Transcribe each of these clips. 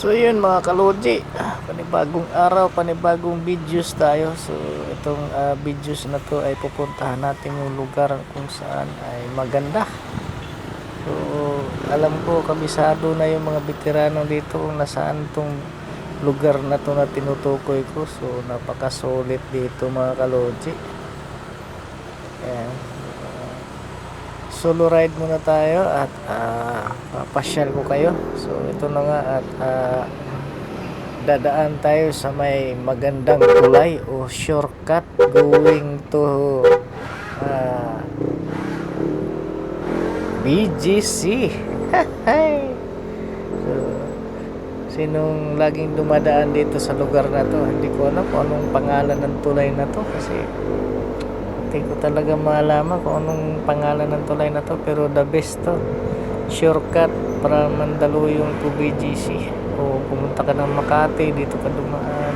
So yun mga kalodi, ah, panibagong araw, panibagong videos tayo. So itong ah, videos na to ay pupuntahan natin yung lugar kung saan ay maganda. So alam ko kabisado na yung mga veterano dito kung nasaan tong lugar na to na tinutukoy ko. So napakasulit dito mga kalodi. Ayan. Solo ride muna tayo at ah, papasyal ko kayo. So ito na nga at ah, dadaan tayo sa may magandang tulay o shortcut going to ah, BGC. so, sinong laging dumadaan dito sa lugar na to? Hindi ko alam kung anong pangalan ng tulay na to kasi hindi ko talaga malaman kung anong pangalan ng tulay na to pero the best to. Shortcut para Mandaluyong to BGC o pumunta ka ng Makati dito ka dumaan.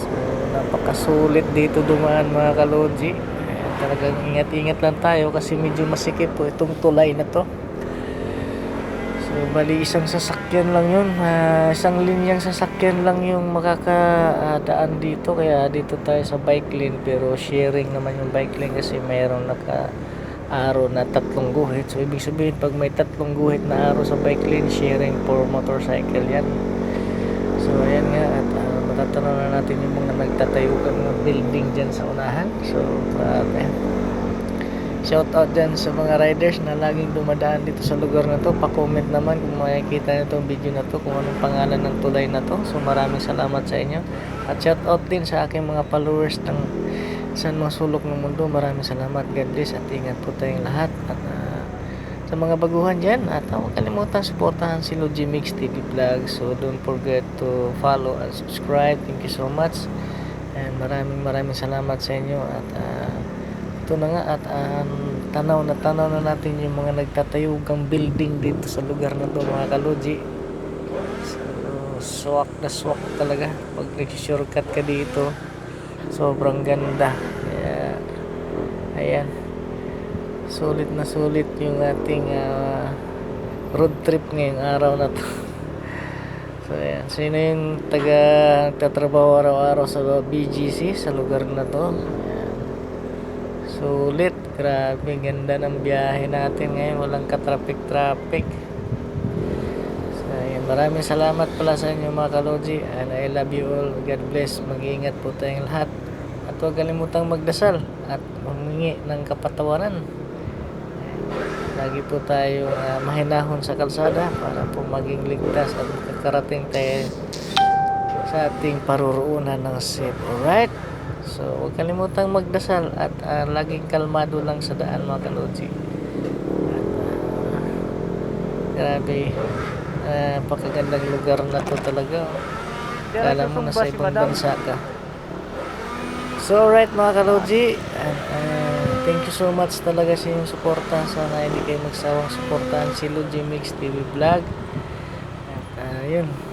So napakasulit dito dumaan mga kaloji. Eh, talagang ingat-ingat lang tayo kasi medyo masikip po itong tulay na to So, bali isang sasakyan lang yun. Ah, isang linyang sasakyan lang yung makakadaan dito. Kaya dito tayo sa bike lane. Pero sharing naman yung bike lane kasi mayroong naka araw na tatlong guhit. So, ibig sabihin, pag may tatlong guhit na araw sa bike lane, sharing for motorcycle yan. So, ayan nga. At uh, matatanaw na natin yung mga nagtatayukan ng building dyan sa unahan. So, grabe. Shout out dyan sa mga riders na laging dumadaan dito sa lugar na to. Pa-comment naman kung makikita nyo itong video na to, kung anong pangalan ng tulay na to. So maraming salamat sa inyo. At shout out din sa aking mga followers ng saan mga sulok ng mundo. Maraming salamat. God bless at ingat po tayong lahat. At ah, sa mga baguhan dyan, at uh, huwag kalimutan supportahan si Logi Mix TV Vlog. So don't forget to follow and subscribe. Thank you so much. And maraming maraming salamat sa inyo. At ah, ito na nga at um, tanaw na tanaw na natin yung mga nagtatayugang building dito sa lugar na to mga kaloji. So, swak na swak talaga pag nag-shortcut ka dito. Sobrang ganda. Kaya ayan. Sulit na sulit yung ating ah, road trip ngayong araw na to. So ayan, sino yung taga nagtatrabaho araw-araw sa BGC sa lugar na to? Sulit, grabe, ganda ng biyahe natin ngayon, walang ka-traffic-traffic. So ayan, maraming salamat pala sa inyo mga kaloji and I love you all. God bless, mag-iingat po tayong lahat. At huwag kalimutang magdasal at humingi ng kapatawaran. Lagi po tayo ah, mahinahon sa kalsada para po maging ligtas at makakarating tayo sa ating paruroonan ng safe. Alright? So, huwag kalimutang magdasal at ah, laging kalmado lang sa daan mga kaloji. At, ah, grabe. Uh, pakagandang lugar na to talaga. oh. Kala mo nasa ibang bansa ka. So, alright mga kaloji. And, ah, thank you so much talaga sa inyong suporta. Sana hindi kayo magsawang suportahan si Luigi Mix TV Vlog. At, ah, yun.